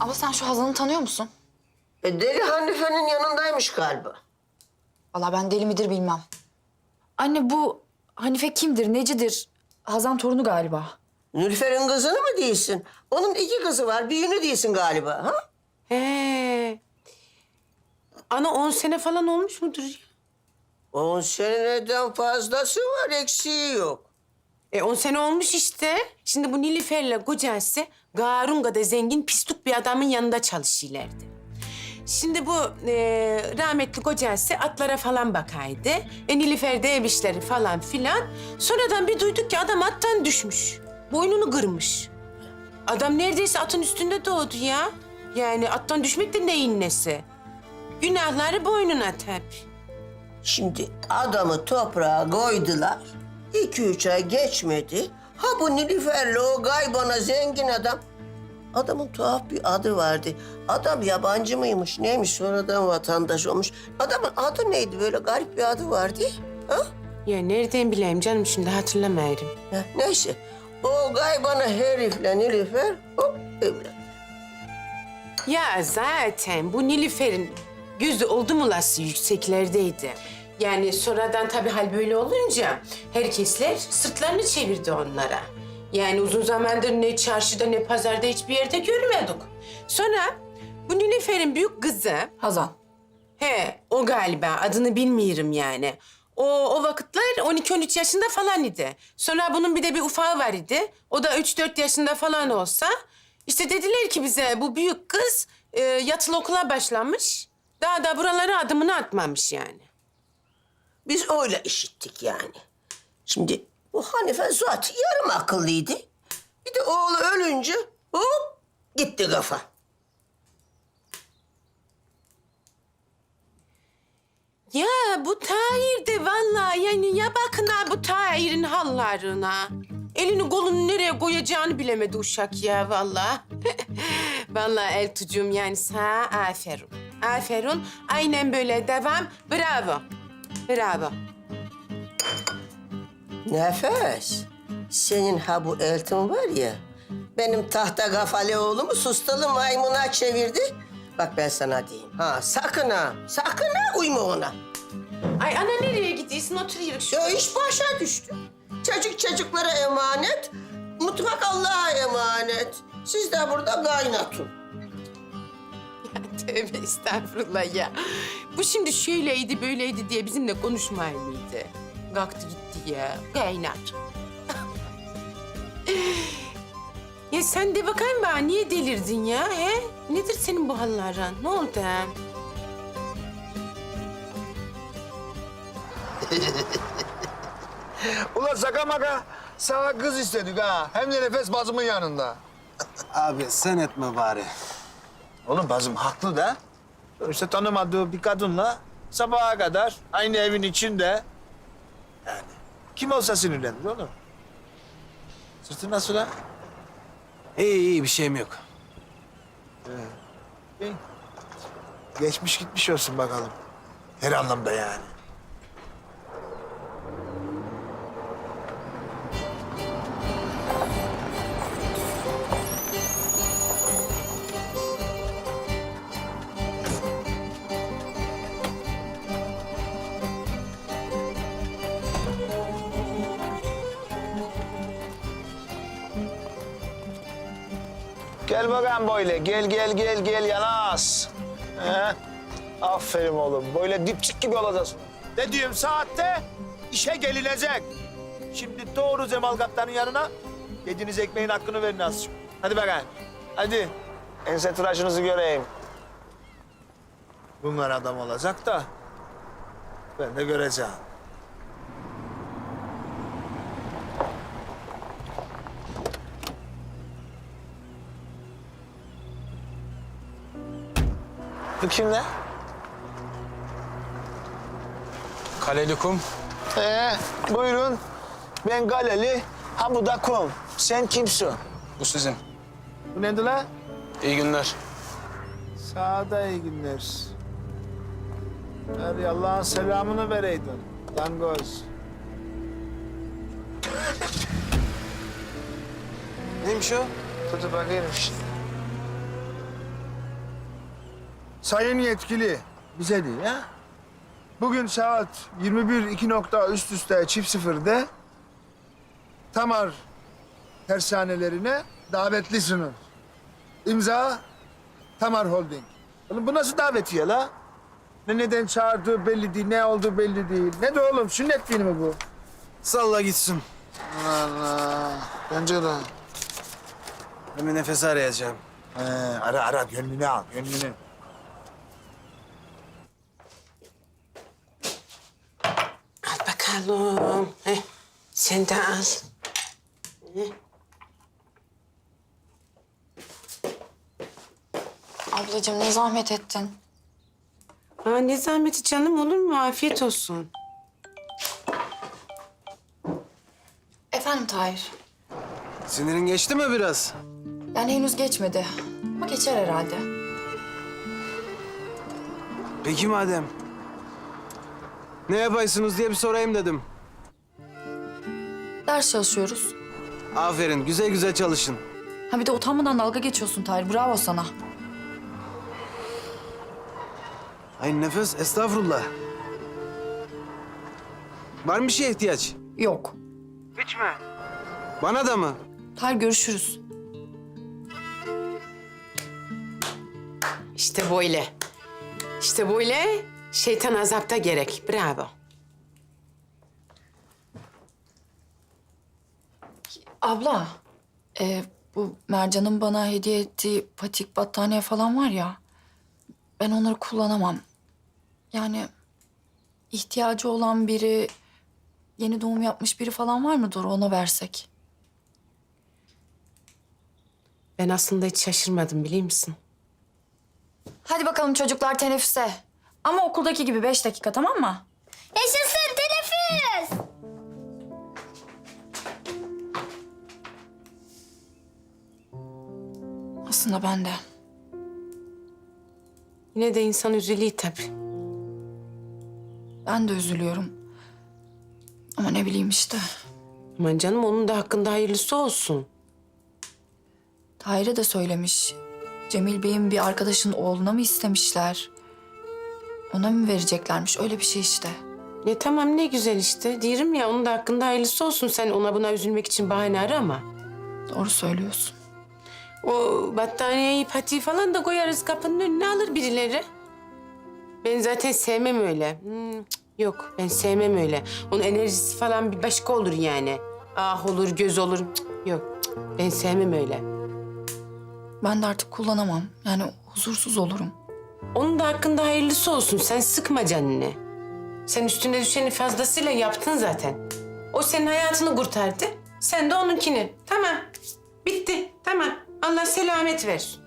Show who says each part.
Speaker 1: Abla sen şu Hazan'ı tanıyor musun?
Speaker 2: E, Deli Hanife'nin yanındaymış galiba.
Speaker 1: Vallahi ben deli midir bilmem.
Speaker 3: Anne bu Hanife kimdir, necidir? Hazan torunu galiba.
Speaker 2: Nülfer'in kızını mı değilsin? Onun iki kızı var, büyüğünü değilsin galiba. Ha?
Speaker 4: He. Ana on sene falan olmuş mudur ya?
Speaker 2: On seneden fazlası var, eksiği yok.
Speaker 4: E on sene olmuş işte. Şimdi bu Nilüfer'le kocası Garunga'da zengin pislik bir adamın yanında çalışıyorlardı. Şimdi bu e, rahmetli kocası atlara falan bakaydı. E Nilüfer ev işleri falan filan. Sonradan bir duyduk ki adam attan düşmüş. Boynunu kırmış. Adam neredeyse atın üstünde doğdu ya. Yani attan düşmek de neyin nesi? Günahları boynuna tabii.
Speaker 2: Şimdi adamı toprağa koydular. İki üç ay geçmedi. Ha bu Nilüfer'le o gaybana zengin adam. Adamın tuhaf bir adı vardı. Adam yabancı mıymış, neymiş sonradan vatandaş olmuş. Adamın adı neydi böyle garip bir adı vardı. Ha?
Speaker 4: Ya nereden bileyim canım şimdi hatırlamıyorum.
Speaker 2: Ya neyse. O gaybana herifle Nilüfer hop evlendi.
Speaker 4: Ya zaten bu Nilüfer'in gözü oldu mu lası yükseklerdeydi. Yani sonradan tabii hal böyle olunca herkesler sırtlarını çevirdi onlara. Yani uzun zamandır ne çarşıda ne pazarda hiçbir yerde görmedik. Sonra bu Nilüfer'in büyük kızı,
Speaker 3: Hazan.
Speaker 4: he o galiba adını bilmiyorum yani. O, o vakitler 12-13 yaşında falan idi. Sonra bunun bir de bir ufağı var idi. O da 3-4 yaşında falan olsa. işte dediler ki bize bu büyük kız e, yatılı okula başlamış. Daha da buralara adımını atmamış yani.
Speaker 2: Biz öyle işittik yani. Şimdi bu Hanife zaten yarım akıllıydı. Bir de oğlu ölünce hop gitti kafa.
Speaker 4: Ya bu Tahir de vallahi yani ya bakın ha bu Tahir'in hallarına. Elini kolunu nereye koyacağını bilemedi uşak ya vallahi. vallahi Eltucuğum yani sana aferin. Aferin. Aynen böyle devam. Bravo. Bravo.
Speaker 2: Nefes. Senin ha bu eltin var ya. Benim tahta kafalı oğlumu sustalı maymuna çevirdi. Bak ben sana diyeyim. Ha sakın ha. Sakın ha uyma ona.
Speaker 4: Ay ana nereye gidiyorsun? Şu.
Speaker 2: Ya iş başa düştü. Çocuk çocuklara emanet. Mutfak Allah'a emanet. Siz de burada kaynatın.
Speaker 4: Tövbe estağfurullah ya. Bu şimdi şöyleydi böyleydi diye bizimle konuşmay mıydı? Kalktı gitti ya. Kaynat. ya sen de bakayım bana niye delirdin ya he? Nedir senin bu halların? Ne oldu?
Speaker 5: Ulan şaka maka sana kız istedik ha. Hem de nefes bazımın yanında.
Speaker 6: Abi sen etme bari.
Speaker 5: Oğlum bazım haklı da. İşte tanımadığı bir kadınla sabaha kadar aynı evin içinde. Yani kim olsa sinirlenir oğlum. Sırtın nasıl ha?
Speaker 6: İyi iyi bir şeyim yok.
Speaker 5: İyi. Geçmiş gitmiş olsun bakalım. Her anlamda yani. Gel bakalım böyle. Gel gel gel gel Yanas. He? Aferin oğlum. Böyle dipçik gibi olacaksın. Dediğim saatte işe gelinecek. Şimdi doğru Cemal Kaptan'ın yanına. Yediğiniz ekmeğin hakkını verin azıcık. Hadi bakalım. Hadi. Ense tıraşınızı göreyim. Bunlar adam olacak da ben de göreceğim. Bu kim lan?
Speaker 6: Kaleli kum.
Speaker 5: Ee, buyurun. Ben Galeli, ha bu da kum. Sen kimsin?
Speaker 6: Bu sizin.
Speaker 5: Bu nedir lan?
Speaker 6: İyi günler.
Speaker 5: Sağda iyi günler. Hadi Allah'ın selamını vereydin. Dangoz.
Speaker 6: Neymiş o?
Speaker 5: Tut bakayım şimdi. Sayın yetkili bize değil ya. Bugün saat 21 iki nokta üst üste çift sıfırda Tamar tersanelerine davetlisiniz. İmza Tamar Holding. Oğlum bu nasıl davetiye la? Ne neden çağırdığı belli değil, ne olduğu belli değil. Ne de oğlum sünnet düğünü mü bu?
Speaker 6: Salla gitsin.
Speaker 5: Allah, bence de.
Speaker 6: Bir nefes arayacağım.
Speaker 5: He, ara ara gönlünü al, gönlünü.
Speaker 4: Bakalım. Heh, sen de al.
Speaker 1: Ablacığım ne zahmet ettin.
Speaker 4: Aa, ne zahmeti canım olur mu? Afiyet olsun.
Speaker 1: Efendim Tahir.
Speaker 6: Sinirin geçti mi biraz?
Speaker 1: Yani henüz geçmedi. Ama geçer herhalde.
Speaker 6: Peki madem. Ne yapaysınız diye bir sorayım dedim.
Speaker 1: Ders çalışıyoruz.
Speaker 6: Aferin, güzel güzel çalışın.
Speaker 1: Ha bir de utanmadan dalga geçiyorsun Tahir. Bravo sana.
Speaker 6: Ay nefes, estağfurullah. Var mı bir şeye ihtiyaç?
Speaker 1: Yok.
Speaker 6: Bana da mı?
Speaker 1: Tahir görüşürüz.
Speaker 4: İşte böyle. İşte böyle şeytan azapta gerek. Bravo.
Speaker 1: Abla. e, bu Mercan'ın bana hediye ettiği patik battaniye falan var ya. Ben onları kullanamam. Yani ihtiyacı olan biri, yeni doğum yapmış biri falan var mıdır ona versek?
Speaker 4: Ben aslında hiç şaşırmadım biliyor musun?
Speaker 1: Hadi bakalım çocuklar teneffüse. Ama okuldaki gibi beş dakika tamam mı?
Speaker 7: Yaşasın teneffüs.
Speaker 1: Aslında ben de.
Speaker 4: Yine de insan üzülüyor tabii.
Speaker 1: Ben de üzülüyorum. Ama ne bileyim işte.
Speaker 4: Aman canım onun da hakkında hayırlısı olsun.
Speaker 1: Tahir'e de söylemiş. Cemil Bey'in bir arkadaşın oğluna mı istemişler? Ona mı vereceklermiş? Öyle bir şey işte.
Speaker 4: Ne tamam ne güzel işte. Diyorum ya onun da hakkında hayırlısı olsun. Sen ona buna üzülmek için bahane arama.
Speaker 1: Doğru söylüyorsun.
Speaker 4: O battaniyeyi, patiği falan da koyarız kapının önüne alır birileri. Ben zaten sevmem öyle. Hmm, cık, yok ben sevmem öyle. Onun enerjisi falan bir başka olur yani. Ah olur, göz olur. Cık, yok cık, ben sevmem öyle.
Speaker 1: Ben de artık kullanamam. Yani huzursuz olurum.
Speaker 4: Onun da hakkında hayırlısı olsun. Sen sıkma canını. Sen üstüne düşeni fazlasıyla yaptın zaten. O senin hayatını kurtardı. Sen de onunkini. Tamam. Bitti. Tamam. Allah selamet versin.